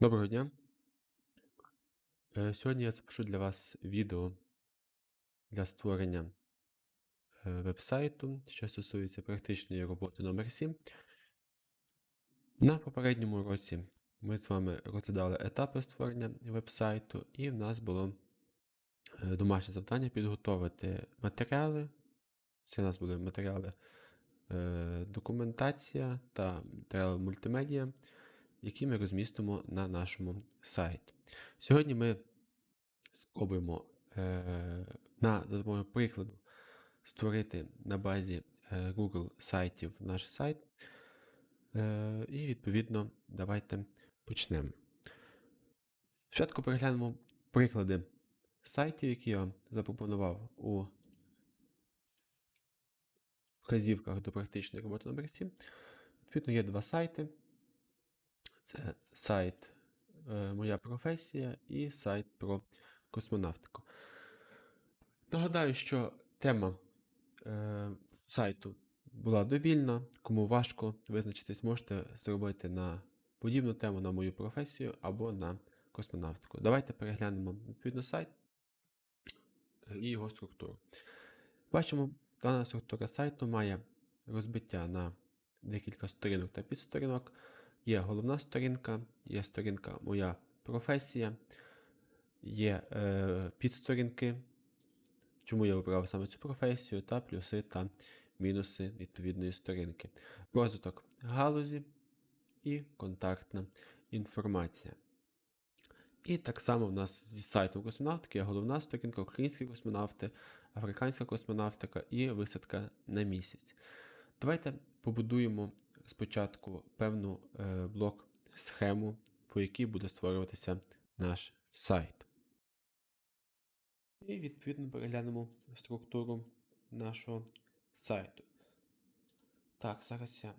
Доброго дня. Е, Сьогодні я запишу для вас відео для створення е, веб-сайту, що стосується практичної роботи номер 7. На попередньому уроці ми з вами розглядали етапи створення веб-сайту, і в нас було е, домашнє завдання підготувати матеріали. Це у нас були матеріали документація та матеріали мультимедіа, які ми розмістимо на нашому сайті. Сьогодні ми спробуємо е, на допомогою прикладу створити на базі е, Google сайтів наш сайт. Е, і відповідно давайте почнемо. Спочатку переглянемо приклади сайтів, які я запропонував у вказівках до практичної роботи номер 7. Відповідно, є два сайти. Це сайт е, Моя професія і сайт про космонавтику. Нагадаю, що тема е, сайту була довільна. Кому важко визначитись, можете зробити на подібну тему на мою професію або на космонавтику. Давайте переглянемо відповідно сайт і його структуру. Бачимо, дана структура сайту має розбиття на декілька сторінок та підсторінок. Є головна сторінка, є сторінка Моя професія, є е, підсторінки, чому я обрав саме цю професію, та плюси та мінуси відповідної сторінки. Розвиток галузі і контактна інформація. І так само в нас зі сайту космонавтики є головна сторінка, українські космонавти, африканська космонавтика і висадка на місяць. Давайте побудуємо спочатку певну е, блок-схему, по якій буде створюватися наш сайт. І відповідно переглянемо структуру нашого сайту. Так, зараз я.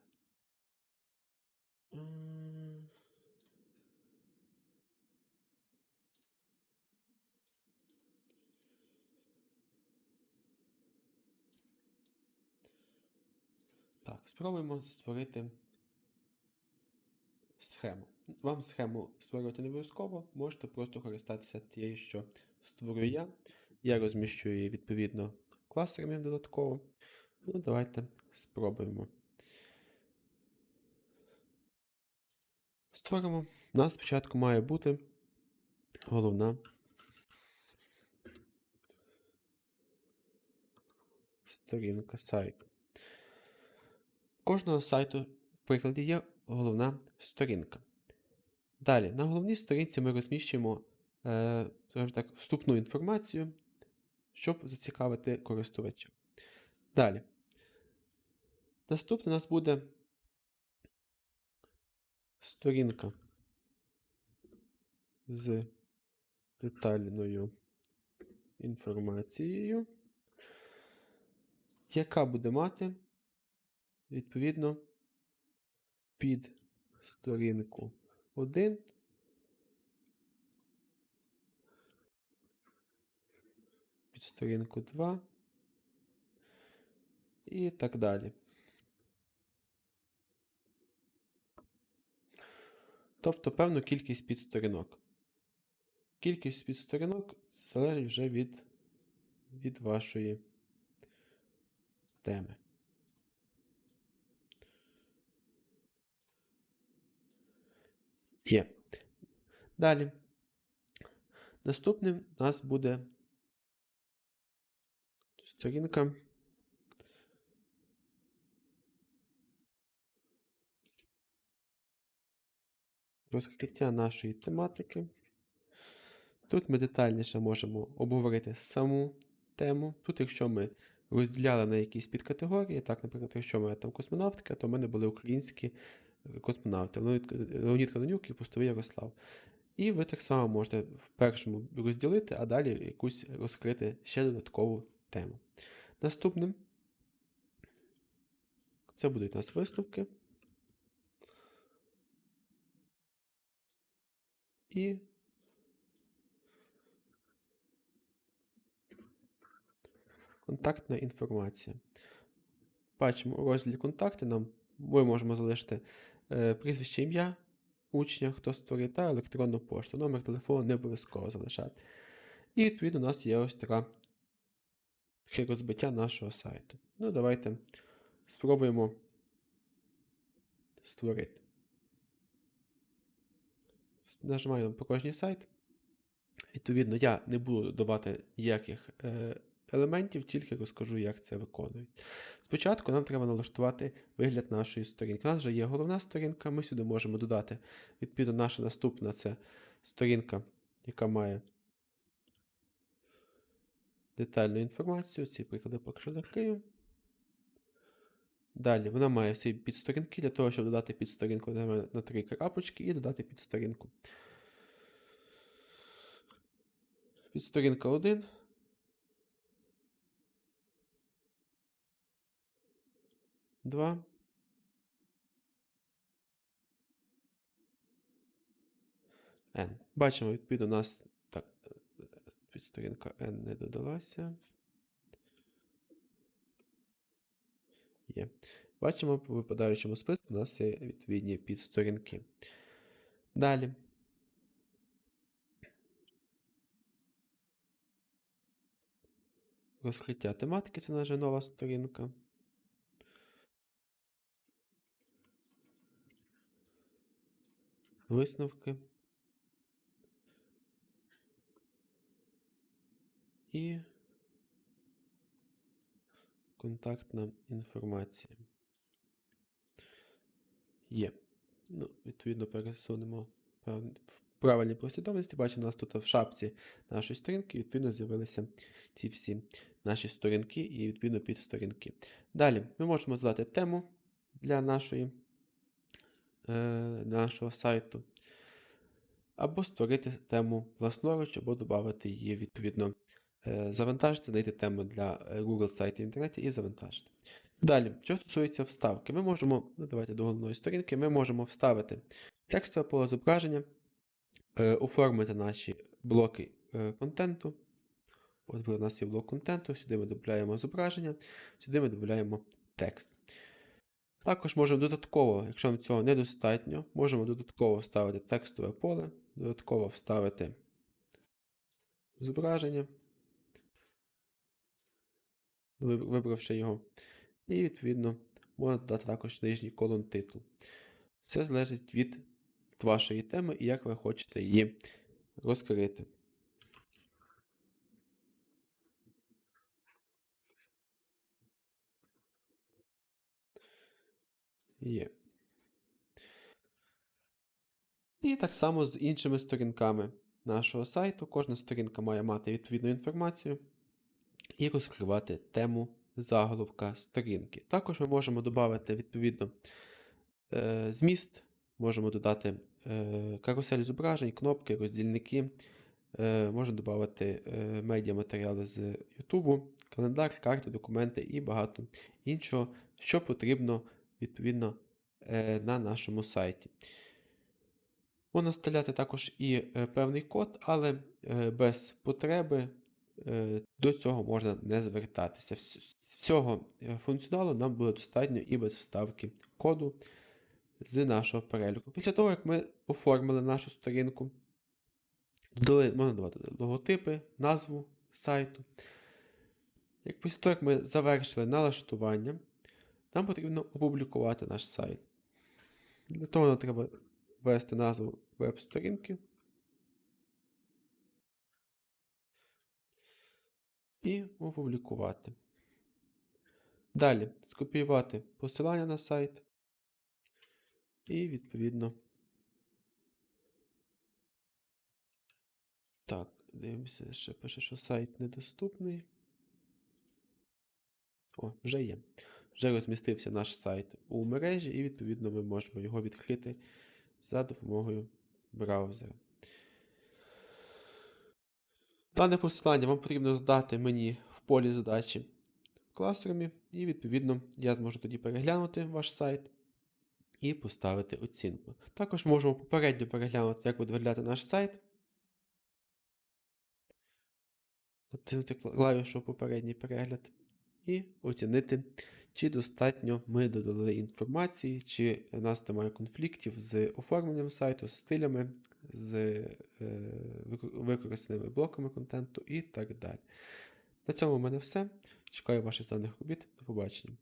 Спробуємо створити схему. Вам схему створювати не обов'язково, можете просто користатися тією, що створюю я. Я розміщу її відповідно кластерами додатково. Ну, давайте спробуємо. Створимо. У нас спочатку має бути головна сторінка сайту. Кожного сайту в прикладі є головна сторінка. Далі, на головній сторінці ми розміщуємо е, так, вступну інформацію, щоб зацікавити користувача. Далі. Наступне у нас буде сторінка з детальною інформацією, яка буде мати відповідно під сторінку 1 під сторінку 2 і так далі. Тобто певну кількість підсторінок. Кількість підсторінок залежить вже від, від вашої теми. Є. Далі. Наступним у нас буде сторінка. Розкриття нашої тематики. Тут ми детальніше можемо обговорити саму тему. Тут, якщо ми розділяли на якісь підкатегорії, так, наприклад, якщо ми там космонавтика, то в мене були українські космонавти Леонід, Каденюк і Пустовий Ярослав. І ви так само можете в першому розділити, а далі якусь розкрити ще додаткову тему. Наступним це будуть у нас висновки. І контактна інформація. Бачимо у розділі контакти нам ми можемо залишити е, прізвище ім'я учня, хто створив, та електронну пошту. Номер телефону не обов'язково залишати. І відповідно у нас є ось така таке розбиття нашого сайту. Ну, давайте спробуємо створити. Нажимаємо по кожній сайт. Відповідно, я не буду додавати ніяких е, елементів, тільки розкажу, як це виконують. Спочатку нам треба налаштувати вигляд нашої сторінки. У нас вже є головна сторінка, ми сюди можемо додати. Відповідно, наша наступна це сторінка, яка має детальну інформацію. Ці приклади поки що закрию. Далі вона має всі підсторінки. Для того, щоб додати підсторінку, на три крапочки і додати підсторінку. Підсторінка 1. Два. N. Бачимо, відповідно, у нас так, підсторінка N не додалася. Є. Бачимо, в випадаючому списку у нас є відповідні підсторінки. Далі. Розкриття тематики це наша нова сторінка. Висновки. І контактна інформація. Є. Ну, відповідно, пересунемо в правильній послідовності. Бачимо, у нас тут в шапці нашої сторінки, відповідно, з'явилися ці всі наші сторінки і, відповідно, підсторінки. Далі ми можемо задати тему для нашої, нашого сайту. Або створити тему власноруч, або додати її, відповідно, е, завантажити, знайти тему для е, Google сайтів в інтернеті і завантажити. Далі, що стосується вставки, ми можемо, ну давайте до головної сторінки, ми можемо вставити текстове поле зображення, е, оформити наші блоки е, контенту. Ось у нас є блок контенту, сюди ми додаємо зображення, сюди ми додаємо текст. Також можемо додатково, якщо нам цього недостатньо, можемо додатково вставити текстове поле, додатково вставити зображення, вибравши його. І, відповідно, можна додати також нижній колон титул. Все залежить від вашої теми і як ви хочете її розкрити. Є. І так само з іншими сторінками нашого сайту. Кожна сторінка має мати відповідну інформацію і розкривати тему заголовка сторінки. Також ми можемо додати відповідно е, зміст, можемо додати е, карусель зображень, кнопки, роздільники. Е, можна додати медіаматеріали з YouTube, календар, карти, документи і багато іншого, що потрібно відповідно е, на нашому сайті. Можна вставляти також і е, певний код, але е, без потреби до цього можна не звертатися. Всього функціоналу нам буде достатньо і без вставки коду з нашого переліку. Після того, як ми оформили нашу сторінку, додали, можна давати логотипи, назву сайту. Як після того, як ми завершили налаштування, нам потрібно опублікувати наш сайт. Для того нам треба ввести назву веб-сторінки і опублікувати. Далі скопіювати посилання на сайт і відповідно. Так, дивимося, ще пише, що сайт недоступний. О, вже є. Вже розмістився наш сайт у мережі, і відповідно ми можемо його відкрити за допомогою браузера. Дане посилання вам потрібно здати мені в полі задачі в класрумі, і відповідно я зможу тоді переглянути ваш сайт і поставити оцінку. Також можемо попередньо переглянути, як буде виглядати наш сайт. Натиснути клавішу попередній перегляд і оцінити, чи достатньо ми додали інформації, чи у нас немає конфліктів з оформленням сайту, з стилями, з е, використаними блоками контенту і так далі. На цьому в мене все. Чекаю ваших зданих робіт. До побачення.